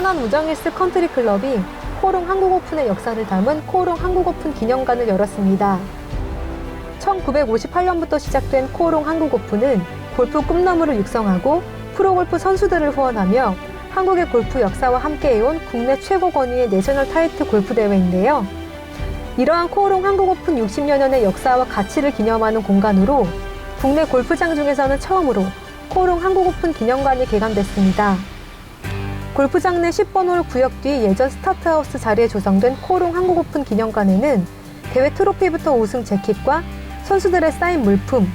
천안 우정힐스 컨트리 클럽이 코오롱 한국 오픈의 역사를 담은 코오롱 한국 오픈 기념관을 열었습니다. 1958년부터 시작된 코오롱 한국 오픈은 골프 꿈나무를 육성하고 프로골프 선수들을 후원하며 한국의 골프 역사와 함께해온 국내 최고 권위의 내셔널 타이트 골프 대회인데요. 이러한 코오롱 한국 오픈 60여 년의 역사와 가치를 기념하는 공간으로 국내 골프장 중에서는 처음으로 코오롱 한국 오픈 기념관이 개관됐습니다. 골프장 내 10번 홀 구역 뒤 예전 스타트하우스 자리에 조성된 코오롱 한국 오픈 기념관에는 대회 트로피부터 우승 재킷과 선수들의 쌓인 물품,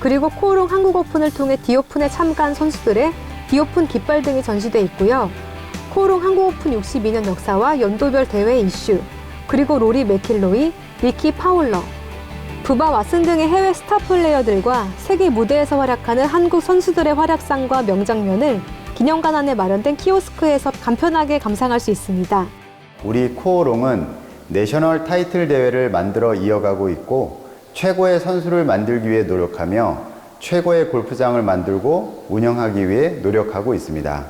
그리고 코오롱 한국 오픈을 통해 디오픈에 참가한 선수들의 디오픈 깃발 등이 전시돼 있고요. 코오롱 한국 오픈 62년 역사와 연도별 대회 이슈, 그리고 로리 맥킬로이, 리키 파울러, 부바 왓슨 등의 해외 스타 플레이어들과 세계 무대에서 활약하는 한국 선수들의 활약상과 명장면을 기념관 안에 마련된 키오스크에서 간편하게 감상할 수 있습니다. 우리 코오롱은 내셔널 타이틀 대회를 만들어 이어가고 있고 최고의 선수를 만들기 위해 노력하며 최고의 골프장을 만들고 운영하기 위해 노력하고 있습니다.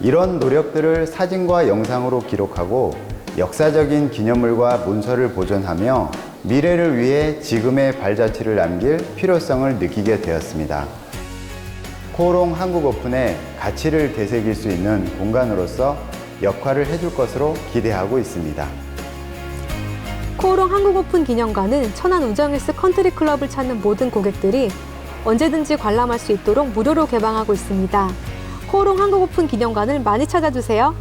이런 노력들을 사진과 영상으로 기록하고 역사적인 기념물과 문서를 보존하며 미래를 위해 지금의 발자취를 남길 필요성을 느끼게 되었습니다. 코오롱 한국 오픈의 가치를 되새길 수 있는 공간으로서 역할을 해줄 것으로 기대하고 있습니다. 코오롱 한국 오픈 기념관은 천안 우정힐스 컨트리 클럽을 찾는 모든 고객들이 언제든지 관람할 수 있도록 무료로 개방하고 있습니다. 코오롱 한국 오픈 기념관을 많이 찾아주세요.